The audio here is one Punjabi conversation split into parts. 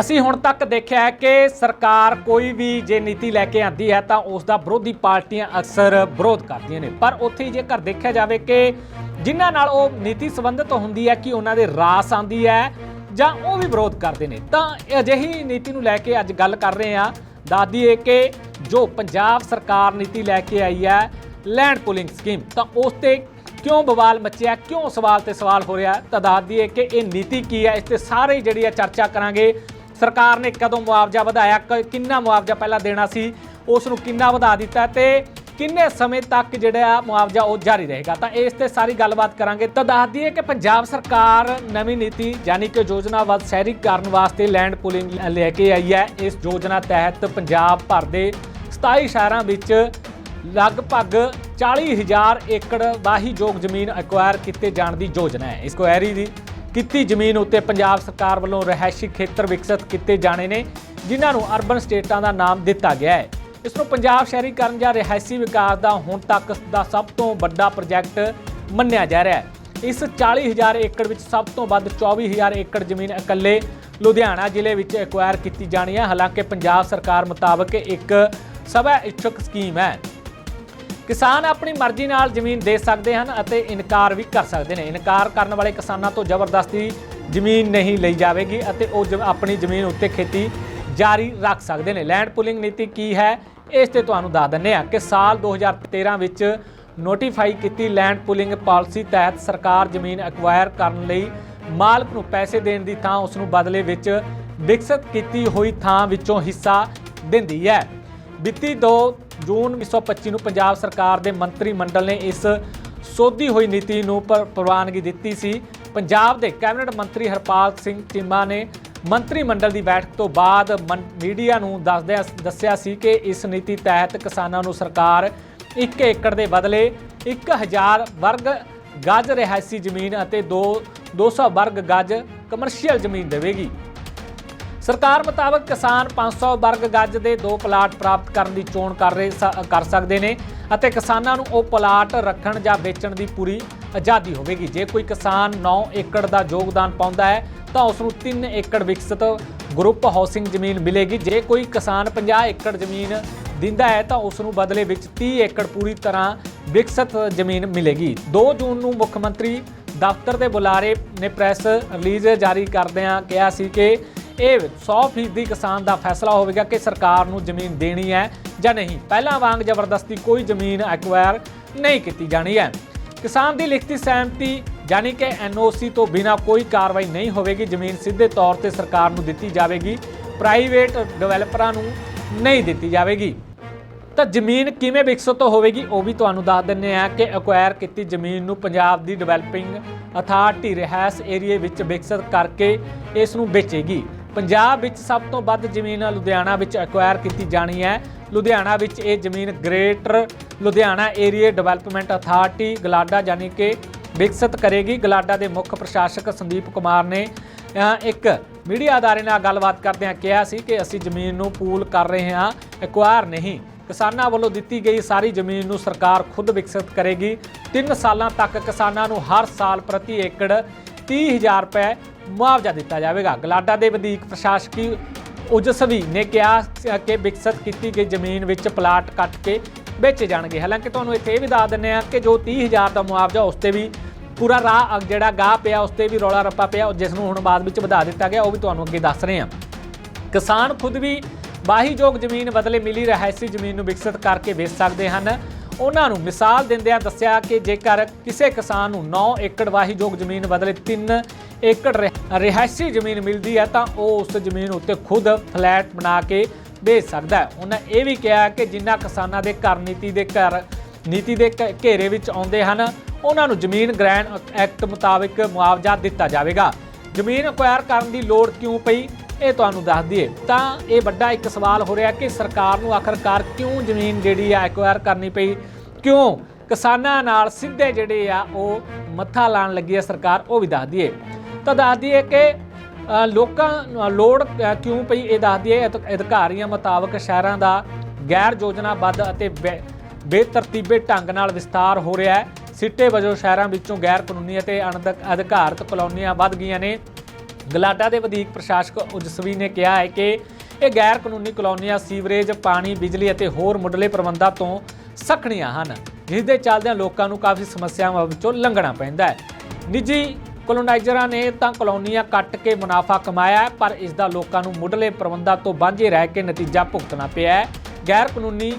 ਅਸੀਂ ਹੁਣ ਤੱਕ ਦੇਖਿਆ ਹੈ ਕਿ ਸਰਕਾਰ ਕੋਈ ਵੀ ਜੇ ਨੀਤੀ ਲੈ ਕੇ ਆਂਦੀ ਹੈ ਤਾਂ ਉਸ ਦਾ ਵਿਰੋਧੀ ਪਾਰਟੀਆਂ ਅਕਸਰ ਵਿਰੋਧ ਕਰਦੀਆਂ ਨੇ। ਪਰ ਉੱਥੇ ਜੇਕਰ ਦੇਖਿਆ ਜਾਵੇ ਕਿ ਜਿਨ੍ਹਾਂ ਨਾਲ ਉਹ ਨੀਤੀ ਸੰਬੰਧਿਤ ਹੁੰਦੀ ਹੈ ਕਿ ਉਹਨਾਂ ਦੇ ਰਾਸ ਆਂਦੀ ਹੈ ਜਾਂ ਉਹ ਵੀ ਵਿਰੋਧ ਕਰਦੇ ਨੇ, ਤਾਂ ਅਜਿਹੀ ਨੀਤੀ ਨੂੰ ਲੈ ਕੇ ਅੱਜ ਗੱਲ ਕਰ ਰਹੇ ਹਾਂ। ਦਾਦੀ ਦਈਏ ਕਿ ਜੋ ਪੰਜਾਬ ਸਰਕਾਰ ਨੀਤੀ ਲੈ ਕੇ ਆਈ ਹੈ ਲੈਂਡ ਪੁਲਿੰਗ ਸਕੀਮ ਤਾਂ ਉਸ ਤੇ ਕਿਉਂ ਬਵਾਲ ਮਚਿਆ, ਕਿਉਂ ਸਵਾਲ ਤੇ ਸਵਾਲ ਹੋ ਰਿਹਾ ਤਾਂ ਦਾਦੀ ਦਈਏ ਕਿ ਇਹ ਨੀਤੀ ਕੀ ਹੈ? ਇਸ ਤੇ ਸਾਰੇ ਜਿਹੜੀ ਹੈ ਚਰਚਾ ਕਰਾਂਗੇ। ਸਰਕਾਰ ਨੇ ਕਦੋਂ ਮੁਆਵਜ਼ਾ ਵਧਾਇਆ, ਕ- ਕਿੰਨਾ ਮੁਆਵਜ਼ਾ ਪਹਿਲਾਂ ਦੇਣਾ ਸੀ ਉਸ ਨੂੰ ਕਿੰਨਾ ਵਧਾ ਦਿੱਤਾ ਤੇ ਕਿੰਨੇ ਸਮੇਂ ਤੱਕ ਜਿਹੜਾ ਮੁਆਵਜ਼ਾ ਉਹ ਜਾਰੀ ਰਹੇਗਾ। ਤਾਂ ਇਸ ਤੇ ਸਾਰੀ ਗੱਲਬਾਤ ਕਰਾਂਗੇ। ਤਾਂ ਦੱਸ ਦਈਏ ਕਿ ਪੰਜਾਬ ਸਰਕਾਰ ਨਵੀਂ ਨੀਤੀ ਯਾਨੀ ਕਿ ਯੋਜਨਾਬੱਧ ਸ਼ਹਿਰੀਕਰਨ ਵਾਸਤੇ ਲੈਂਡ ਪੁਲਿੰਗ ਲੈ ਕੇ ਆਈ ਹੈ। ਇਸ ਯੋਜਨਾ ਤਹਿਤ ਪੰਜਾਬ ਭਰ ਦੇ 27 ਸ਼ਹਿਰਾਂ ਵਿੱਚ ਲਗਭਗ 40000 ਏਕੜ ਵਾਹੀਯੋਗ ਜ਼ਮੀਨ ਐਕਵਾਇਰ ਕੀਤੇ ਜਾਣ ਦੀ ਯੋਜਨਾ ਹੈ। ਇਸ ਕੁਐਰੀ ਦੀ ਕੀਤੀ ਜ਼ਮੀਨ ਉੱਤੇ ਪੰਜਾਬ ਸਰਕਾਰ ਵੱਲੋਂ ਰਹਿائشੀ ਖੇਤਰ ਵਿਕਸਿਤ ਕੀਤੇ ਜਾਣੇ ਨੇ, ਜਿਨ੍ਹਾਂ ਨੂੰ ਅਰਬਨ ਸਟੇਟਾਂ ਦਾ ਨਾਮ ਦਿੱਤਾ ਗਿਆ ਹੈ। ਇਸ ਨੂੰ ਪੰਜਾਬ ਸ਼ਹਿਰੀਕਰਨ ਜਾਂ ਰਹਿائشੀ ਵਿਕਾਸ ਦਾ ਹੁਣ ਤੱਕ ਦਾ ਸਭ ਤੋਂ ਵੱਡਾ ਪ੍ਰੋਜੈਕਟ ਮੰਨਿਆ ਜਾ ਰਿਹਾ ਹੈ। ਇਸ 40000 ਏਕੜ ਵਿੱਚ ਸਭ ਤੋਂ ਵੱਧ 24000 ਏਕੜ ਜ਼ਮੀਨ ਇਕੱਲੇ ਲੁਧਿਆਣਾ ਜ਼ਿਲ੍ਹੇ ਵਿੱਚ ਐਕਵਾਇਰ ਕੀਤੀ ਜਾਣੀ ਹੈ। ਹਾਲਾਂਕਿ ਪੰਜਾਬ ਸਰਕਾਰ ਮੁਤਾਬਕ ਇੱਕ ਸਭਾ ਇਛੁਕ ਸਕੀਮ ਹੈ। ਕਿਸਾਨ ਆਪਣੀ ਮਰਜ਼ੀ ਨਾਲ ਜ਼ਮੀਨ ਦੇ ਸਕਦੇ ਹਨ ਅਤੇ ਇਨਕਾਰ ਵੀ ਕਰ ਸਕਦੇ ਨੇ। ਇਨਕਾਰ ਕਰਨ ਵਾਲੇ ਕਿਸਾਨਾਂ ਤੋਂ ਜ਼ਬਰਦਸਤੀ ਜ਼ਮੀਨ ਨਹੀਂ ਲਈ ਜਾਵੇਗੀ ਅਤੇ ਉਹ ਜ- ਆਪਣੀ ਜ਼ਮੀਨ ਉੱਤੇ ਖੇਤੀ ਜਾਰੀ ਰੱਖ ਸਕਦੇ ਨੇ। ਲੈਂਡ ਪੁਲਿੰਗ ਨੀਤੀ ਕੀ ਹੈ, ਇਸ ਤੇ ਤੁਹਾਨੂੰ ਦੱਸ ਦਿੰਨੇ ਆ ਕਿ ਸਾਲ 2013 ਵਿੱਚ ਨੋਟੀਫਾਈ ਕੀਤੀ ਲੈਂਡ ਪੁਲਿੰਗ ਪਾਲਿਸੀ ਤਹਿਤ ਸਰਕਾਰ ਜ਼ਮੀਨ ਐਕਵਾਇਰ ਕਰਨ ਲਈ ਮਾਲਕ ਨੂੰ ਪੈਸੇ ਦੇਣ ਦੀ ਥਾਂ ਉਸ ਨੂੰ ਬਦਲੇ ਵਿੱਚ ਵਿਕਸਿਤ ਕੀਤੀ ਹੋਈ ਥਾਂ ਵਿੱਚੋਂ ਹਿੱਸਾ ਦਿੰਦੀ ਹੈ। ਵਿੱਤੀ 2 ਜੂਨ 2025 ਨੂੰ ਪੰਜਾਬ ਸਰਕਾਰ ਦੇ ਮੰਤਰੀ ਮੰਡਲ ਨੇ ਇਸ ਸੋਧੀ ਹੋਈ ਨੀਤੀ ਨੂੰ ਪ੍ਰਵਾਨਗੀ ਦਿੱਤੀ ਸੀ। ਪੰਜਾਬ ਦੇ ਕੈਬਨਿਟ ਮੰਤਰੀ ਹਰਪਾਲ ਸਿੰਘ ਚੀਮਾ ਨੇ ਮੰਤਰੀ ਮੰਡਲ ਦੀ ਬੈਠਕ ਤੋਂ ਬਾਅਦ ਮਨ- ਮੀਡੀਆ ਨੂੰ ਦੱਸਦਿਆਂ ਦੱਸਿਆ ਸੀ ਕਿ ਇਸ ਨੀਤੀ ਤਹਿਤ ਕਿਸਾਨਾਂ ਨੂੰ ਸਰਕਾਰ 1 ਏਕੜ ਦੇ ਬਦਲੇ 1000 ਵਰਗ ਗਜ ਰਿਹਾਇਸ਼ੀ ਜ਼ਮੀਨ ਅਤੇ 2 200 ਵਰਗ ਗਜ ਕਮਰਸ਼ੀਅਲ ਜ਼ਮੀਨ ਦੇਵੇਗੀ। ਸਰਕਾਰ ਮੁਤਾਬਕ ਕਿਸਾਨ 500 ਵਰਗ ਗੱਜ ਦੇ ਦੋ ਪਲਾਟ ਪ੍ਰਾਪਤ ਕਰਨ ਦੀ ਚੋਣ ਕਰ ਰਹੇ ਸ- ਕਰ ਸਕਦੇ ਨੇ ਅਤੇ ਕਿਸਾਨਾਂ ਨੂੰ ਉਹ ਪਲਾਟ ਰੱਖਣ ਜਾਂ ਵੇਚਣ ਦੀ ਪੂਰੀ ਆਜ਼ਾਦੀ ਹੋਵੇਗੀ। ਜੇ ਕੋਈ ਕਿਸਾਨ 9 ਏਕੜ ਦਾ ਯੋਗਦਾਨ ਪਾਉਂਦਾ ਹੈ, ਤਾਂ ਉਸ ਨੂੰ 3 ਏਕੜ ਵਿਕਸਿਤ ਗਰੁੱਪ ਹਾਊਸਿੰਗ ਜ਼ਮੀਨ ਮਿਲੇਗੀ। ਜੇ ਕੋਈ ਕਿਸਾਨ 50 ਏਕੜ ਜ਼ਮੀਨ ਦਿੰਦਾ ਹੈ, ਤਾਂ ਉਸ ਨੂੰ ਬਦਲੇ ਵਿੱਚ 30 ਏਕੜ ਪੂਰੀ ਤਰ੍ਹਾਂ ਵਿਕਸਿਤ ਜ਼ਮੀਨ ਮਿਲੇਗੀ। 2 ਜੂਨ ਨੂੰ ਮੁੱਖ ਮੰਤਰੀ ਦਫ਼ਤਰ ਦੇ ਬੁਲਾਰੇ ਨੇ ਪ੍ਰੈਸ ਰਿਲੀਜ਼ ਜਾਰੀ ਕਰਦਿਆਂ ਕਿਹਾ ਸੀ ਕਿ ਇਹ 100% ਕਿਸਾਨ ਦਾ ਫੈਸਲਾ ਹੋਵੇਗਾ ਕਿ ਸਰਕਾਰ ਨੂੰ ਜ਼ਮੀਨ ਦੇਣੀ ਹੈ ਜਾਂ ਨਹੀਂ। ਪਹਿਲਾਂ ਵਾਂਗ ਜ਼ਬਰਦਸਤੀ ਕੋਈ ਜ਼ਮੀਨ ਐਕਵਾਇਰ ਨਹੀਂ ਕੀਤੀ ਜਾਣੀ ਹੈ। ਕਿਸਾਨ ਦੀ ਲਿਖਤੀ ਸਹਿਮਤੀ, ਯਾਨੀ ਕਿ ਐਨਓਸੀ ਤੋਂ ਬਿਨਾ ਕੋਈ ਕਾਰਵਾਈ ਨਹੀਂ ਹੋਵੇਗੀ, ਜ਼ਮੀਨ ਸਿੱਧੇ ਤੌਰ ਤੇ ਸਰਕਾਰ ਨੂੰ ਦਿੱਤੀ ਜਾਵੇਗੀ ਪ੍ਰਾਈਵੇਟ ਡਿਵੈਲਪਰਾਂ ਨੂੰ ਨਹੀਂ ਦਿੱਤੀ ਜਾਵੇਗੀ। ਤਾਂ ਜ਼ਮੀਨ ਕਿਵੇਂ ਵਿਕਸਿਤ ਹੋਵੇਗੀ, ਉਹ ਵੀ ਤੁਹਾਨੂੰ ਦੱਸ ਦਿੰਨੇ ਆ ਕਿ ਐਕਵਾਇਰ ਕੀਤੀ ਜ਼ਮੀਨ ਨੂੰ ਪੰਜਾਬ ਦੀ ਡਿਵੈਲਪਿੰਗ ਅਥਾਰਟੀ ਰਿਹਾਇਸ਼ ਏਰੀਏ ਵਿੱਚ ਵਿਕਸਿਤ ਕਰਕੇ ਇਸ ਨੂੰ ਵੇਚੇਗੀ। ਪੰਜਾਬ ਵਿੱਚ ਸਭ ਤੋਂ ਵੱਧ ਜ਼ਮੀਨ ਲੁਧਿਆਣਾ ਵਿੱਚ ਐਕਵਾਇਰ ਕੀਤੀ ਜਾਣੀ ਹੈ। ਲੁਧਿਆਣਾ ਵਿੱਚ ਇਹ ਜ਼ਮੀਨ greater Ludhiana area development authority GLADA ਯਾਨੀ ਕਿ ਵਿਕਸਿਤ ਕਰੇਗੀ। ਗਲਾਡਾ ਦੇ ਮੁੱਖ ਪ੍ਰਸ਼ਾਸਕ ਸੰਦੀਪ ਕੁਮਾਰ ਨੇ ਇੱਕ ਮੀਡੀਆ ਅਦਾਰੇ ਨਾਲ ਗੱਲਬਾਤ ਕਰਦਿਆਂ ਕਿਹਾ ਸੀ ਕਿ ਅਸੀਂ ਜ਼ਮੀਨ ਨੂੰ ਪੂਲ ਕਰ ਰਹੇ ਹਾਂ ਐਕਵਾਇਰ ਨਹੀਂ। ਕਿਸਾਨਾਂ ਵੱਲੋਂ ਦਿੱਤੀ ਗਈ ਸਾਰੀ ਜ਼ਮੀਨ ਨੂੰ ਸਰਕਾਰ ਖੁਦ ਵਿਕਸਿਤ ਕਰੇਗੀ। 3 ਸਾਲਾਂ ਤੱਕ ਕਿਸਾਨਾਂ ਨੂੰ ਹਰ ਸਾਲ ਪ੍ਰਤੀ ਏਕੜ 30000 ਰੁਪਏ ਮੁਆਵਜ਼ਾ ਦਿੱਤਾ ਜਾਵੇਗਾ। ਗਲਾਡਾ ਦੇ ਵਧੀਕ ਪ੍ਰਸ਼ਾਸਕੀ ਉਜਸਵੀ ਨੇ ਕਿਹਾ ਕਿ ਵਿਕਸਿਤ ਕੀਤੀ ਗਈ ਜ਼ਮੀਨ ਵਿੱਚ ਪਲਾਟ ਕੱਟ ਕੇ ਵੇਚੇ ਜਾਣਗੇ। ਹਾਲਾਂਕਿ ਤੁਹਾਨੂੰ ਇੱਥੇ ਇਹ ਵੀ ਦੱਸ ਦਿੰਨੇ ਆ ਕਿ ਜੋ 30000 ਦਾ ਮੁਆਵਜ਼ਾ ਉਸ ਤੇ ਵੀ ਪੂਰਾ ਰਾਹ ਜਿਹੜਾ ਗਾਹ ਪਿਆ, ਉਸ ਤੇ ਵੀ ਰੌਲਾ ਰੱਪਾ ਪਿਆ, ਜਿਸ ਨੂੰ ਹੁਣ ਬਾਅਦ ਵਿੱਚ ਵਧਾ ਦਿੱਤਾ ਗਿਆ, ਉਹ ਵੀ ਤੁਹਾਨੂੰ ਅੱਗੇ ਦੱਸ ਰਹੇ ਆ ਕਿਸਾਨ ਖੁਦ ਵੀ ਬਾਹੀਯੋਗ ਜ਼ਮੀਨ ਬਦਲੇ ਮਿਲੀ ਰਹਾਇਸੀ ਜ਼ਮੀਨ ਨੂੰ ਵਿਕਸਿਤ ਕਰਕੇ ਵੇਚ ਸਕਦੇ ਹਨ। ਉਹਨਾਂ ਨੂੰ ਮਿਸਾਲ ਦਿੰਦਿਆਂ ਦੱਸਿਆ ਕਿ ਜੇਕਰ ਕਿਸੇ ਕਿਸਾਨ ਨੂੰ 9 ਏਕੜ ਵਾਹੀਯੋਗ ਜ਼ਮੀਨ ਬਦਲੇ 3 ਏਕੜ ਰਹਿ- ਰਿਹਾਇਸ਼ੀ ਜ਼ਮੀਨ ਮਿਲਦੀ ਹੈ, ਤਾਂ ਉਹ ਉਸ ਜ਼ਮੀਨ ਉੱਤੇ ਖੁਦ ਫਲੈਟ ਬਣਾ ਕੇ ਵੇਚ ਸਕਦਾ ਹੈ। ਉਹਨਾਂ ਇਹ ਵੀ ਕਿਹਾ ਕਿ ਜਿਨ੍ਹਾਂ ਕਿਸਾਨਾਂ ਦੇ ਘਰ ਨੀਤੀ ਦੇ ਘਰ, ਨੀਤੀ ਦੇ ਘ- ਘੇਰੇ ਵਿੱਚ ਆਉਂਦੇ ਹਨ, ਉਹਨਾਂ ਨੂੰ ਜ਼ਮੀਨ ਗ੍ਰੈਂਡ ਐਕਟ ਮੁਤਾਬਕ ਮੁਆਵਜ਼ਾ ਦਿੱਤਾ ਜਾਵੇਗਾ। ਜ਼ਮੀਨ ਅਕਵਾਇਰ ਕਰਨ ਦੀ ਲੋੜ ਕਿਉਂ ਪਈ? ਇਹ ਤੁਹਾਨੂੰ ਦੱਸ ਦਈਏ, ਤਾਂ ਇਹ ਵੱਡਾ ਇੱਕ ਸਵਾਲ ਹੋ ਰਿਹਾ ਕਿ ਸਰਕਾਰ ਨੂੰ ਆਖਰਕਾਰ ਕਿਉਂ ਜ਼ਮੀਨ ਜਿਹੜੀ ਆ ਐਕਵਾਇਰ ਕਰਨੀ ਪਈ? ਕਿਉਂ? ਕਿਸਾਨਾਂ ਨਾਲ ਸਿੱਧੇ ਜਿਹੜੇ ਆ, ਉਹ ਮੱਥਾ ਲਾਣ ਲੱਗੀ ਹੈ ਸਰਕਾਰ, ਉਹ ਵੀ ਦੱਸ ਦਈਏ। ਤਾਂ ਦੱਸ ਦਈਏ ਕਿ ਲੋਕਾਂ ਲੋੜ ਕਿਉਂ ਪਈ? ਇਹ ਦੱਸ ਦਈਏ, ਅਧ- ਅਧਿਕਾਰੀਆਂ ਮੁਤਾਬਕ ਸ਼ਹਿਰਾਂ ਦਾ ਗੈਰ ਯੋਜਨਾਬੱਧ ਅਤੇ ਬੇ- ਬੇਤਰਤੀਬੇ ਢੰਗ ਨਾਲ ਵਿਸਤਾਰ ਹੋ ਰਿਹਾ ਹੈ। ਸਿੱਟੇ ਵਜੋਂ ਸ਼ਹਿਰਾਂ ਵਿੱਚੋਂ ਗੈਰ ਕਾਨੂੰਨੀ ਅਤੇ ਅਣਅਧਿਕਾਰਤ ਕਲੋਨੀਆਂ ਵੱਧ ਗਈਆਂ ਨੇ। ਗਲਾਡਾ ਦੇ ਵਧੀਕ ਪ੍ਰਸ਼ਾਸਕ ਉਜਸਵੀ ਨੇ ਕਿਹਾ ਹੈ ਕਿ ਇਹ ਗੈਰ ਕਾਨੂੰਨੀ ਕਲੋਨੀਆਂ, ਸੀਵਰੇਜ, ਪਾਣੀ, ਬਿਜਲੀ ਅਤੇ ਹੋਰ ਮੁੱਢਲੇ ਪ੍ਰਬੰਧਾਂ ਤੋਂ ਸਖਣੀਆਂ ਹਨ, ਜਿਸ ਦੇ ਚੱਲਦਿਆਂ ਲੋਕਾਂ ਨੂੰ ਕਾਫੀ ਸਮੱਸਿਆਵਾਂ ਵਿੱਚੋਂ ਲੰਘਣਾ ਪੈਂਦਾ ਹੈ। ਨਿੱਜੀ ਕਲੋਨਾਈਜ਼ਰਾਂ ਨੇ ਤਾਂ ਕਲੋਨੀਆਂ ਕੱਟ ਕੇ ਮੁਨਾਫਾ ਕਮਾਇਆ ਪਰ ਇਸ ਦਾ ਲੋਕਾਂ ਨੂੰ ਮੁੱਢਲੇ ਪ੍ਰਬੰਧਾਂ ਤੋਂ ਵਾਂਝੇ ਰਹਿ ਕੇ ਨਤੀਜਾ ਭੁਗਤਣਾ ਪਿਆ ਹੈ। ਗੈਰ ਕਾਨੂੰਨੀ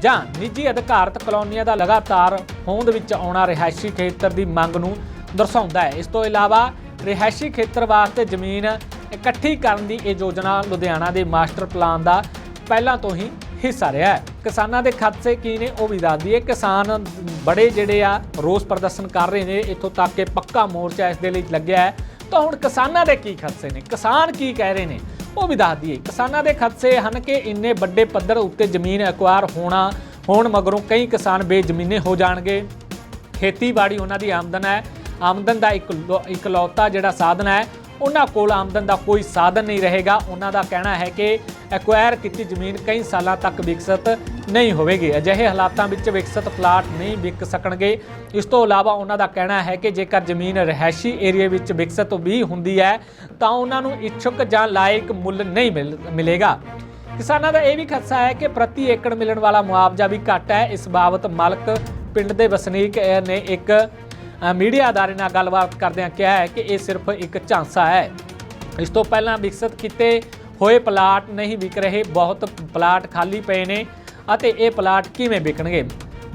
ਜਾਂ ਨਿੱਜੀ ਅਧਿਕਾਰਤ ਕਲੋਨੀਆਂ ਦਾ ਲਗਾਤਾਰ ਹੋਂਦ ਵਿੱਚ ਆਉਣਾ ਰਿਹਾਇਸ਼ੀ ਖੇਤਰ ਦੀ ਮੰਗ ਨੂੰ ਦਰਸਾਉਂਦਾ ਹੈ। ਇਸ ਤੋਂ ਇਲਾਵਾ ਰਿਹਾਇਸ਼ੀ ਖੇਤਰ ਵਾਸਤੇ ਜ਼ਮੀਨ ਇਕੱਠੀ ਕਰਨ ਦੀ ਇਹ ਯੋਜਨਾ ਲੁਧਿਆਣਾ ਦੇ ਮਾਸਟਰ ਪਲਾਨ ਦਾ ਪਹਿਲਾਂ ਤੋਂ ਹੀ ਹਿੱਸਾ ਰਿਹਾ ਹੈ। ਕਿਸਾਨਾਂ ਦੇ ਖਦਸ਼ੇ ਕੀ ਨੇ ਉਹ ਵੀ ਦੱਸਦੀ ਹੈ ਕਿਸਾਨ ਬੜੇ ਜਿਹੜੇ ਆ, ਰੋਸ ਪ੍ਰਦਰਸ਼ਨ ਕਰ ਰਹੇ ਨੇ, ਇੱਥੋਂ ਤੱਕ ਕਿ ਪੱਕਾ ਮੋਰਚਾ ਇਸ ਦੇ ਲਈ ਲੱਗਿਆ ਹੈ। ਤਾਂ ਹੁਣ ਕਿਸਾਨਾਂ ਦੇ ਕੀ ਖਦਸ਼ੇ ਨੇ? ਕਿਸਾਨ ਕੀ ਕਹਿ ਰਹੇ ਨੇ? ਉਹ ਵੀ ਦੱਸ ਦਈਏ। ਕਿਸਾਨਾਂ ਦੇ ਖਦਸ਼ੇ ਹਨ ਕਿ ਇੰਨੇ ਵੱਡੇ ਪੱਧਰ ਉੱਤੇ ਜ਼ਮੀਨ ਐਕਵਾਇਰ ਹੋਣਾ, ਹੋਣ ਮਗਰੋਂ ਕਈ ਕਿਸਾਨ ਬੇਜ਼ਮੀਨੇ ਹੋ ਜਾਣਗੇ। ਖੇਤੀਬਾੜੀ ਉਹਨਾਂ ਦੀ ਆਮਦਨ ਹੈ। ਆਮਦਨ ਦਾ ਇੱਕ ਇਕਲੌਤਾ ਜਿਹੜਾ ਸਾਧਨ ਹੈ, ਉਹਨਾਂ ਕੋਲ ਆਮਦਨ ਦਾ ਕੋਈ ਸਾਧਨ ਨਹੀਂ ਰਹੇਗਾ। ਉਹਨਾਂ ਦਾ ਕਹਿਣਾ ਹੈ ਕਿ ਐਕਵਾਇਰ ਕੀਤੀ ਜ਼ਮੀਨ ਕਈ ਸਾਲਾਂ ਤੱਕ ਵਿਕਸਿਤ ਨਹੀਂ ਹੋਵੇਗੀ। ਅਜਿਹੇ ਹਾਲਾਤਾਂ ਵਿੱਚ ਵਿਕਸਿਤ ਪਲਾਟ ਨਹੀਂ ਵਿਕ ਸਕਣਗੇ। ਇਸ ਤੋਂ ਇਲਾਵਾ ਉਹਨਾਂ ਦਾ ਕਹਿਣਾ ਹੈ ਕਿ ਜੇਕਰ ਜ਼ਮੀਨ ਰਹਿائشੀ ਏਰੀਆ ਵਿੱਚ ਵਿਕਸਤ ਵੀ ਹੁੰਦੀ ਹੈ, ਤਾਂ ਉਹਨਾਂ ਨੂੰ ਇੱਛੁਕ ਜਾਂ ਲਾਇਕ ਮੁੱਲ ਨਹੀਂ ਮਿਲੇਗਾ। ਕਿਸਾਨਾਂ ਦਾ ਇਹ ਵੀ ਖਤਸਾ ਹੈ ਕਿ ਪ੍ਰਤੀ ਏਕੜ ਮਿਲਣ ਵਾਲਾ ਮੁਆਵਜ਼ਾ ਵੀ ਘੱਟ ਹੈ। ਇਸ ਬਾਬਤ ਮਾਲਕ ਪਿੰਡ ਦੇ ਵਸਨੀਕ ਨੇ ਇੱਕ ਮੀਡੀਆ ਅਦਾਰੇ ਨਾਲ ਗੱਲਬਾਤ ਕਰਦਿਆਂ ਕਿਹਾ ਹੈ ਕਿ ਇਹ ਸਿਰਫ ਇੱਕ ਝਾਂਸਾ ਹੈ। ਇਸ ਤੋਂ ਪਹਿਲਾਂ ਵਿਕਸਿਤ ਕੀਤੇ ਹੋਏ ਪਲਾਟ ਨਹੀਂ ਵਿਕ ਰਹੇ, ਬਹੁਤ ਪਲਾਟ ਖਾਲੀ ਪਏ ਨੇ ਅਤੇ ਇਹ ਪਲਾਟ ਕਿਵੇਂ ਵਿਕਣਗੇ?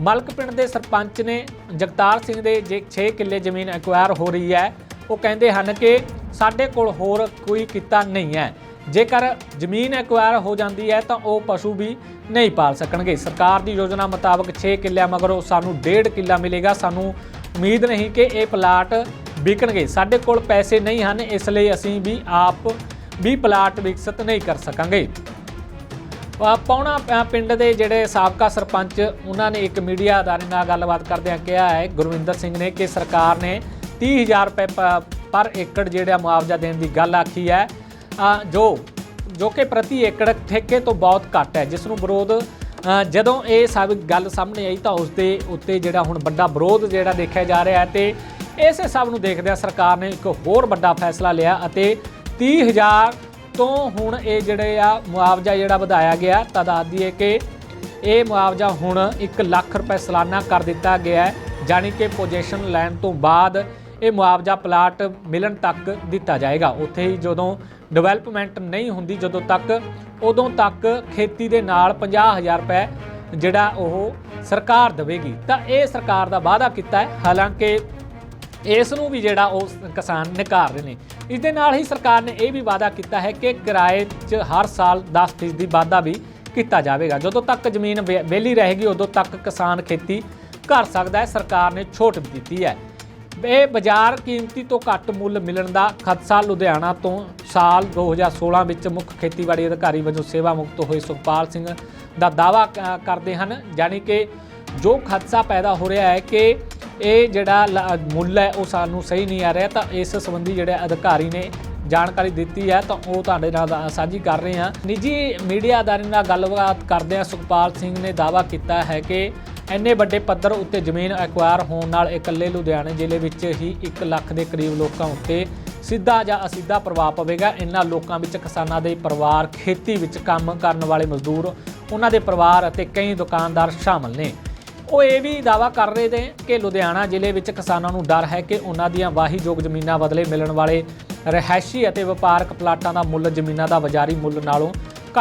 ਮਲਕ ਪਿੰਡ ਦੇ ਸਰਪੰਚ ਨੇ ਜਗਤਾਰ ਸਿੰਘ ਦੇ ਜੇ 6 ਕਿੱਲੇ ਜ਼ਮੀਨ ਐਕਵਾਇਰ ਹੋ ਰਹੀ ਹੈ, ਉਹ ਕਹਿੰਦੇ ਹਨ ਕਿ ਸਾਡੇ ਕੋਲ ਹੋਰ ਕੋਈ ਕਿੱਤਾ ਨਹੀਂ ਹੈ। ਜੇਕਰ ਜ਼ਮੀਨ ਐਕਵਾਇਰ ਹੋ ਜਾਂਦੀ ਹੈ ਤਾਂ ਉਹ ਪਸ਼ੂ ਵੀ ਨਹੀਂ ਪਾਲ ਸਕਣਗੇ। ਸਰਕਾਰ ਦੀ ਯੋਜਨਾ ਮੁਤਾਬਕ 6 ਕਿੱਲਿਆਂ ਮਗਰੋਂ ਸਾਨੂੰ 1.5 ਕਿੱਲਾ ਮਿਲੇਗਾ। ਸਾਨੂੰ ਉਮੀਦ ਨਹੀਂ ਕਿ ਇਹ ਪਲਾਟ ਵਿਕਣਗੇ। ਸਾਡੇ ਕੋਲ ਪੈਸੇ ਨਹੀਂ ਹਨ, ਇਸ ਲਈ ਅਸੀਂ ਵੀ ਆਪ ਵੀ ਪਲਾਟ ਵਿਕਸਿਤ ਨਹੀਂ ਕਰ ਸਕਾਂਗੇ। ਪੌਣਾ ਪਿੰਡ ਦੇ ਜਿਹੜੇ ਸਾਬਕਾ ਸਰਪੰਚ, ਉਹਨਾਂ ਨੇ ਇੱਕ ਮੀਡੀਆ ਅਦਾਰੇ ਨਾਲ ਗੱਲਬਾਤ ਕਰਦਿਆਂ ਕਿਹਾ ਹੈ, ਗੁਰਵਿੰਦਰ ਸਿੰਘ ਨੇ ਕਿ ਸਰਕਾਰ ਨੇ 30000 ਰੁਪਏ ਪ- ਪਰ ਏਕੜ ਜਿਹੜਾ ਮੁਆਵਜ਼ਾ ਦੇਣ ਦੀ ਗੱਲ ਆਖੀ ਹੈ। ਜੋ ਜੋ ਕਿ ਪ੍ਰਤੀ ਏਕੜ ਠੇਕੇ ਤੋਂ ਬਹੁਤ ਘੱਟ ਹੈ, ਜਿਸ ਨੂੰ ਵਿਰੋਧ ਜਦੋਂ ਇਹ ਸਭ ਗੱਲ ਸਾਹਮਣੇ ਆਈ ਤਾਂ ਉਸ ਦੇ ਉੱਤੇ ਜਿਹੜਾ ਹੁਣ ਵੱਡਾ ਵਿਰੋਧ ਜਿਹੜਾ ਦੇਖਿਆ ਜਾ ਰਿਹਾ ਹੈ ਤੇ ਇਸੇ ਸਭ ਨੂੰ ਦੇਖਦਿਆਂ ਸਰਕਾਰ ਨੇ ਇੱਕ ਹੋਰ ਵੱਡਾ ਫੈਸਲਾ ਲਿਆ ਅਤੇ 30000 ਤੋਂ ਹੁਣ ਇਹ ਜਿਹੜੇ ਆ ਮੁਆਵਜ਼ਾ ਜਿਹੜਾ ਵਧਾਇਆ ਗਿਆ, ਤਾਂ ਦੱਸ ਦਈਏ ਕਿ ਇਹ ਮੁਆਵਜ਼ਾ ਹੁਣ 1 ਲੱਖ ਰੁਪਏ ਸਾਲਾਨਾ ਕਰ ਦਿੱਤਾ ਗਿਆ ਹੈ, ਜਾਣੀ ਕਿ ਪੋਜੀਸ਼ਨ ਲੈਣ ਤੋਂ ਬਾਅਦ ਇਹ ਮੁਆਵਜ਼ਾ ਪਲਾਟ ਮਿਲਣ ਤੱਕ ਦਿੱਤਾ ਜਾਏਗਾ। ਉੱਥੇ ਹੀ ਜਦੋਂ ਡਿਵੈਲਪਮੈਂਟ ਨਹੀਂ ਹੁੰਦੀ, ਜਦੋਂ ਤੱਕ ਉਦੋਂ ਤੱਕ ਖੇਤੀ ਦੇ ਨਾਲ 50000 ਰੁਪਏ ਜਿਹੜਾ ਉਹ ਸਰਕਾਰ ਦੇਵੇਗੀ। ਤਾਂ ਇਹ ਸਰਕਾਰ ਦਾ ਵਾਅਦਾ ਕੀਤਾ ਹੈ। ਹਾਲਾਂਕਿ ਇਸ ਨੂੰ ਵੀ ਜਿਹੜਾ ਉਹ ਕਿਸਾਨ ਨਕਾਰ ਰਹੇ ਨੇ। ਇਸ ਦੇ ਨਾਲ ਹੀ ਸਰਕਾਰ ਨੇ ਇਹ ਵੀ ਵਾਅਦਾ ਕੀਤਾ ਹੈ ਕਿ ਕਿਰਾਏ 'ਚ ਹਰ ਸਾਲ 10% ਦੀ ਵਾਧਾ ਵੀ ਕੀਤਾ ਜਾਵੇਗਾ। ਜਦੋਂ ਤੱਕ ਜ਼ਮੀਨ ਵਿ- ਵਿਹਲੀ ਰਹੇਗੀ, ਉਦੋਂ ਤੱਕ ਕਿਸਾਨ ਖੇਤੀ ਕਰ ਸਕਦਾ ਹੈ। ਸਰਕਾਰ ਨੇ ਛੋਟ ਵੀ ਦਿੱਤੀ ਹੈ। ਇਹ ਬਾਜ਼ਾਰ ਕੀਮਤੀ ਤੋਂ ਘੱਟ ਮੁੱਲ ਮਿਲਣ ਦਾ ਖਦਸ਼ਾ ਲੁਧਿਆਣਾ ਤੋਂ ਸਾਲ 2016 ਵਿੱਚ ਮੁੱਖ ਖੇਤੀਬਾੜੀ ਅਧਿਕਾਰੀ ਵਜੋਂ ਸੇਵਾ ਮੁਕਤ ਹੋਏ ਸੁਖਪਾਲ ਸਿੰਘ ਦਾ ਦਾਅਵਾ ਕ- ਕਰਦੇ ਹਨ। ਯਾਨੀ ਕਿ ਜੋ ਖਦਸ਼ਾ ਪੈਦਾ ਹੋ ਰਿਹਾ ਹੈ ਕਿ ਇਹ ਜਿਹੜਾ ਲ- ਮੁੱਲ ਹੈ, ਉਹ ਸਾਨੂੰ ਸਹੀ ਨਹੀਂ ਆ ਰਿਹਾ, ਤਾਂ ਇਸ ਸੰਬੰਧੀ ਜਿਹੜੇ ਅਧਿਕਾਰੀ ਨੇ ਜਾਣਕਾਰੀ ਦਿੱਤੀ ਹੈ, ਤਾਂ ਉਹ ਤੁਹਾਡੇ ਨਾਲ ਸਾਂਝੀ ਕਰ ਰਹੇ ਹਾਂ। ਨਿੱਜੀ ਮੀਡੀਆ ਅਦਾਰੇ ਨਾਲ ਗੱਲਬਾਤ ਕਰਦਿਆਂ ਸੁਖਪਾਲ ਸਿੰਘ ਨੇ ਦਾਅਵਾ ਕੀਤਾ ਹੈ ਕਿ ਇੰਨੇ ਵੱਡੇ ਪੱਧਰ ਉੱਤੇ ਜ਼ਮੀਨ ਐਕਵਾਇਰ ਹੋਣ ਨਾਲ ਇਕੱਲੇ ਲੁਧਿਆਣੇ ਜ਼ਿਲ੍ਹੇ ਵਿੱਚ ਹੀ 1 ਲੱਖ ਦੇ ਕਰੀਬ ਲੋਕਾਂ ਉੱਤੇ ਸਿੱਧਾ ਜਾਂ ਅਸਿੱਧਾ ਪ੍ਰਭਾਵ ਪਵੇਗਾ। ਇਹਨਾਂ ਲੋਕਾਂ ਵਿੱਚ ਕਿਸਾਨਾਂ ਦੇ ਪਰਿਵਾਰ, ਖੇਤੀ ਵਿੱਚ ਕੰਮ ਕਰਨ ਵਾਲੇ ਮਜ਼ਦੂਰ ਉਹਨਾਂ ਦੇ ਪਰਿਵਾਰ ਅਤੇ ਕਈ ਦੁਕਾਨਦਾਰ ਸ਼ਾਮਲ ਨੇ। ਉਹ ਇਹ ਵੀ ਦਾਵਾ ਕਰ ਰਹੇ ਨੇ ਕਿ ਲੁਧਿਆਣਾ ਜ਼ਿਲ੍ਹੇ ਵਿੱਚ ਕਿਸਾਨਾਂ ਨੂੰ ਡਰ ਹੈ ਕਿ ਉਹਨਾਂ ਦੀਆਂ ਵਾਹੀਯੋਗ ਜ਼ਮੀਨਾਂ ਬਦਲੇ ਮਿਲਣ ਵਾਲੇ ਰਿਹਾਇਸ਼ੀ ਅਤੇ ਵਪਾਰਕ ਪਲਾਟਾਂ ਦਾ ਮੁੱਲ ਜ਼ਮੀਨਾਂ ਦਾ ਬਾਜ਼ਾਰੀ ਮੁੱਲ ਨਾਲੋਂ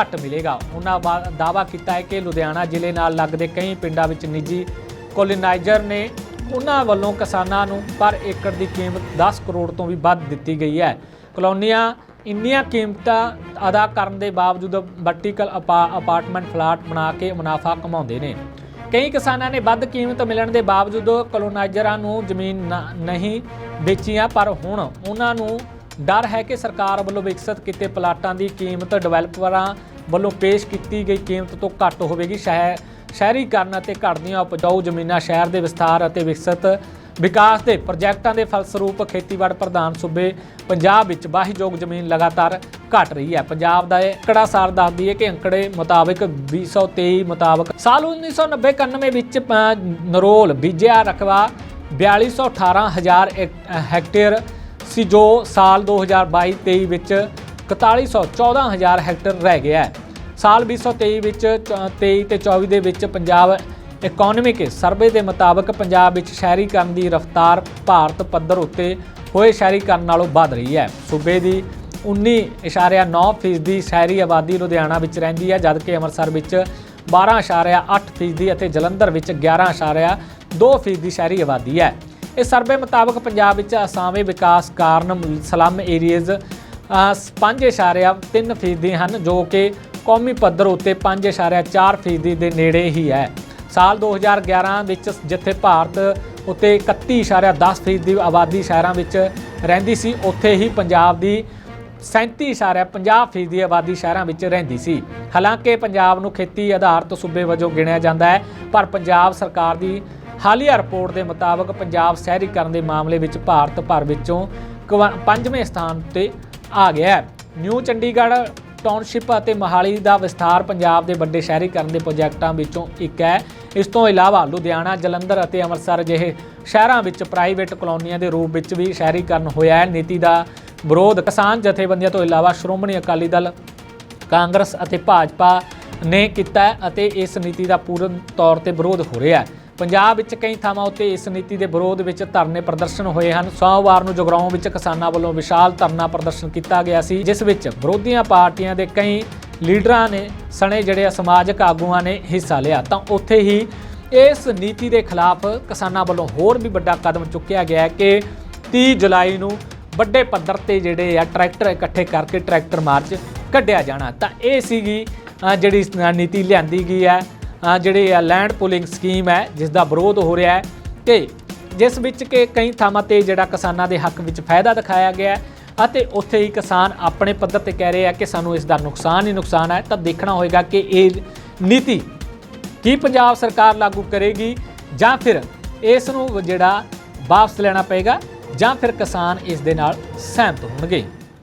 ਘੱਟ ਮਿਲੇਗਾ। ਉਹਨਾਂ ਵਾ- ਦਾਅਵਾ ਕੀਤਾ ਹੈ ਕਿ ਲੁਧਿਆਣਾ ਜ਼ਿਲ੍ਹੇ ਨਾਲ ਲੱਗਦੇ ਕਈ ਪਿੰਡਾਂ ਵਿੱਚ ਨਿੱਜੀ ਕੋਲੋਨਾਈਜ਼ਰ ਨੇ ਉਹਨਾਂ ਵੱਲੋਂ ਕਿਸਾਨਾਂ ਨੂੰ ਪਰ ਏਕੜ ਦੀ ਕੀਮਤ 10 ਕਰੋੜ ਤੋਂ ਵੀ ਵੱਧ ਦਿੱਤੀ ਗਈ ਹੈ। ਕਲੋਨੀਆਂ ਇੰਨੀਆਂ ਕੀਮਤਾਂ ਅਦਾ ਕਰਨ ਦੇ ਬਾਵਜੂਦ ਵਰਟੀਕਲ ਅਪਾਰਟਮੈਂਟ ਫਲਾਟ ਬਣਾ ਕੇ ਮੁਨਾਫਾ ਕਮਾਉਂਦੇ ਨੇ। ਕਈ ਕਿਸਾਨਾਂ ਨੇ ਵੱਧ ਕੀਮਤ ਮਿਲਣ ਦੇ ਬਾਵਜੂਦ ਕਲੋਨਾਈਜ਼ਰਾਂ ਨੂੰ ਜ਼ਮੀਨ ਨਾ- ਨਹੀਂ ਵੇਚੀਆਂ, ਪਰ ਹੁਣ ਉਹਨਾਂ ਨੂੰ ਡਰ ਹੈ ਕਿ ਸਰਕਾਰ ਵੱਲੋਂ ਵਿਕਸਿਤ ਕੀਤੇ ਪਲਾਟਾਂ ਦੀ ਕੀਮਤ ਡਿਵੈਲਪਰਾਂ ਵੱਲੋਂ ਪੇਸ਼ ਕੀਤੀ ਗਈ ਕੀਮਤ ਤੋਂ ਘੱਟ ਹੋਵੇਗੀ। ਸ਼ਹਿਰ ਸ਼ਹਿਰੀਕਰਨ ਅਤੇ ਘਟਦੀਆਂ ਉਪਜਾਊ ਜ਼ਮੀਨਾਂ ਸ਼ਹਿਰ ਦੇ ਵਿਸਥਾਰ ਅਤੇ ਵਿਕਸਿਤ ਵਿਕਾਸ ਦੇ ਪ੍ਰੋਜੈਕਟਾਂ ਦੇ ਫਲਸਰੂਪ ਖੇਤੀਬਾੜੀ ਪ੍ਰਧਾਨ ਸੂਬੇ ਪੰਜਾਬ ਵਿੱਚ ਵਾਹੀਯੋਗ ਜ਼ਮੀਨ ਲਗਾਤਾਰ ਘਟ ਰਹੀ ਹੈ। ਪੰਜਾਬ ਦਾ ਇਹ ਅੰਕੜਾਸਾਰ ਦੱਸਦੀ ਹੈ ਕਿ ਅੰਕੜੇ ਮੁਤਾਬਕ 2023 ਮੁਤਾਬਕ ਸਾਲ 1990-91 ਵਿੱਚ ਅ, ਨਰੋਲ ਬੀਜਿਆ ਰਕਬਾ 4218 ਹਜ਼ਾਰ ਹੈਕਟੇਅਰ ਸੀ ਜੋ ਸਾਲ 2022-23 ਵਿੱਚ 414000 ਹੈਕਟਰ ਰਹਿ ਗਿਆ ਹੈ। ਸਾਲ 2023 ਵਿੱਚ ਚ- 23 ਤੇ 24 ਦੇ ਵਿੱਚ ਪੰਜਾਬ ਇਕਨੋਮਿਕ ਸਰਵੇ ਦੇ ਮੁਤਾਬਕ ਪੰਜਾਬ ਵਿੱਚ ਸ਼ਹਿਰੀਕਰਨ ਦੀ ਰਫ਼ਤਾਰ ਭਾਰਤ ਪੱਧਰ ਉੱਤੇ ਹੋਏ ਸ਼ਹਿਰੀਕਰਨ ਨਾਲੋਂ ਵੱਧ ਰਹੀ ਹੈ। ਸੂਬੇ ਦੀ 19.9 ਫੀਸਦੀ ਸ਼ਹਿਰੀ ਆਬਾਦੀ ਲੁਧਿਆਣਾ ਵਿੱਚ ਰਹਿੰਦੀ ਹੈ ਜਦਕਿ ਅੰਮ੍ਰਿਤਸਰ ਵਿੱਚ 12.8 ਫੀਸਦੀ ਅਤੇ ਜਲੰਧਰ ਵਿੱਚ 11.2 ਫੀਸਦੀ ਸ਼ਹਿਰੀ ਆਬਾਦੀ ਹੈ। ਇਸ ਸਰਵੇ ਮੁਤਾਬਕ ਪੰਜਾਬ ਵਿੱਚ ਅਸਾਵੇਂ ਵਿਕਾਸ ਕਾਰਨ ਸਲਮ ਏਰੀਆਜ਼ 5.3 ਫੀਸਦੀ ਹਨ, ਜੋ ਕਿ ਕੌਮੀ ਪੱਧਰ ਉੱਤੇ 5.4 ਫੀਸਦੀ ਦੇ ਨੇੜੇ ਹੀ ਹੈ। ਸਾਲ 2011 ਵਿੱਚ ਜਿੱਥੇ ਭਾਰਤ ਉੱਤੇ 31.10 ਫੀਸਦੀ ਆਬਾਦੀ ਸ਼ਹਿਰਾਂ ਵਿੱਚ ਰਹਿੰਦੀ ਸੀ, ਉੱਥੇ ਹੀ ਪੰਜਾਬ ਦੀ 37.50 ਫੀਸਦੀ ਆਬਾਦੀ ਸ਼ਹਿਰਾਂ ਵਿੱਚ ਰਹਿੰਦੀ ਸੀ। ਹਾਲਾਂਕਿ ਪੰਜਾਬ ਨੂੰ ਖੇਤੀ ਆਧਾਰਿਤ ਸੂਬੇ ਵਜੋਂ ਗਿਣਿਆ ਜਾਂਦਾ ਹੈ, ਪਰ ਪੰਜਾਬ ਸਰਕਾਰ ਦੀ ਹਾਲੀਆ ਰਿਪੋਰਟ ਦੇ ਮੁਤਾਬਕ ਪੰਜਾਬ ਸ਼ਹਿਰੀਕਰਨ ਦੇ ਮਾਮਲੇ ਵਿੱਚ ਭਾਰਤ ਭਰ ਵਿੱਚੋਂ ਕਵਾ- ਪੰਜਵੇਂ ਸਥਾਨ ਤੇ ਆ ਗਿਆ ਹੈ। ਨਿਊ ਚੰਡੀਗੜ੍ਹ ਟਾਊਨਸ਼ਿਪ ਅਤੇ ਮੋਹਾਲੀ ਦਾ ਵਿਸਥਾਰ ਪੰਜਾਬ ਦੇ ਵੱਡੇ ਸ਼ਹਿਰੀਕਰਨ ਦੇ ਪ੍ਰੋਜੈਕਟਾਂ ਵਿੱਚੋਂ ਇੱਕ ਹੈ। ਇਸ ਤੋਂ ਇਲਾਵਾ ਲੁਧਿਆਣਾ, ਜਲੰਧਰ ਅਤੇ ਅੰਮ੍ਰਿਤਸਰ ਜਿਹੇ ਸ਼ਹਿਰਾਂ ਵਿੱਚ ਪ੍ਰਾਈਵੇਟ ਕਲੋਨੀਆਂ ਦੇ ਰੂਪ ਵਿੱਚ ਵੀ ਸ਼ਹਿਰੀਕਰਨ ਹੋਇਆ ਹੈ। ਨੀਤੀ ਦਾ ਵਿਰੋਧ ਕਿਸਾਨ ਜਥੇਬੰਦੀਆਂ ਤੋਂ ਇਲਾਵਾ ਸ਼੍ਰੋਮਣੀ ਅਕਾਲੀ ਦਲ, ਕਾਂਗਰਸ ਅਤੇ ਭਾਜਪਾ ਨੇ ਕੀਤਾ ਅਤੇ ਇਸ ਨੀਤੀ ਦਾ ਪੂਰਨ ਤੌਰ ਤੇ ਵਿਰੋਧ ਹੋ ਰਿਹਾ ਹੈ। ਪੰਜਾਬ ਵਿੱਚ ਕਈ ਥਾਵਾਂ ਉੱਤੇ ਇਸ ਨੀਤੀ ਦੇ ਵਿਰੋਧ ਵਿੱਚ ਧਰਨੇ ਪ੍ਰਦਰਸ਼ਨ ਹੋਏ ਹਨ। ਸੋਮਵਾਰ ਨੂੰ ਜਗਰਾਉਂ ਵਿੱਚ ਕਿਸਾਨਾਂ ਵੱਲੋਂ ਵਿਸ਼ਾਲ ਧਰਨਾ ਪ੍ਰਦਰਸ਼ਨ ਕੀਤਾ ਗਿਆ ਸੀ, ਜਿਸ ਵਿੱਚ ਵਿਰੋਧੀਆਂ ਪਾਰਟੀਆਂ ਦੇ ਕਈ ਲੀਡਰਾਂ ਨੇ ਸਣੇ ਜਿਹੜੇ ਸਮਾਜਿਕ ਆਗੂਆਂ ਨੇ ਹਿੱਸਾ ਲਿਆ। ਤਾਂ ਉੱਥੇ ਹੀ ਇਸ ਨੀਤੀ ਦੇ ਖਿਲਾਫ ਕਿਸਾਨਾਂ ਵੱਲੋਂ ਹੋਰ ਵੀ ਵੱਡਾ ਕਦਮ ਚੁੱਕਿਆ ਗਿਆ ਕਿ 30 ਜੁਲਾਈ ਨੂੰ ਵੱਡੇ ਪੱਧਰ ਤੇ ਜਿਹੜੇ ਆ ਟਰੈਕਟਰ ਇਕੱਠੇ ਕਰਕੇ ਟਰੈਕਟਰ ਮਾਰਚ ਕੱਢਿਆ ਜਾਣਾ। ਤਾਂ ਇਹ ਸੀਗੀ ਜਿਹੜੀ ਨੀਤੀ ਲਿਆਂਦੀ ਗਈ ਹੈ। ਜਿਹੜੇ ਆ ਲੈਂਡ ਪੁਲਿੰਗ ਸਕੀਮ ਹੈ ਜਿਸ ਦਾ ਵਿਰੋਧ ਹੋ ਰਿਹਾ ਹੈ ਤੇ ਜਿਸ ਵਿੱਚ ਕਿ ਕਈ ਥਾਵਾਂ ਤੇ ਜਿਹੜਾ ਕਿਸਾਨਾਂ ਦੇ ਹੱਕ ਵਿੱਚ ਫਾਇਦਾ ਦਿਖਾਇਆ ਗਿਆ ਹੈ ਅਤੇ ਉੱਥੇ ਹੀ ਕਿਸਾਨ ਆਪਣੇ ਪੱਧਰ ਤੇ ਕਹਿ ਰਹੇ ਆ ਕਿ ਸਾਨੂੰ ਇਸ ਦਾ ਨੁਕਸਾਨ ਹੀ ਨੁਕਸਾਨ ਹੈ। ਤਾਂ ਦੇਖਣਾ ਹੋਏਗਾ ਕਿ ਇਹ ਨੀਤੀ ਕੀ ਪੰਜਾਬ ਸਰਕਾਰ ਲਾਗੂ ਕਰੇਗੀ ਜਾਂ ਫਿਰ ਇਸ ਨੂੰ ਜਿਹੜਾ ਵਾਪਸ ਲੈਣਾ ਪਏਗਾ ਜਾਂ ਫਿਰ ਕਿਸਾਨ ਇਸ ਦੇ ਨਾਲ ਸਹਿਮਤ ਹੋਣਗੇ।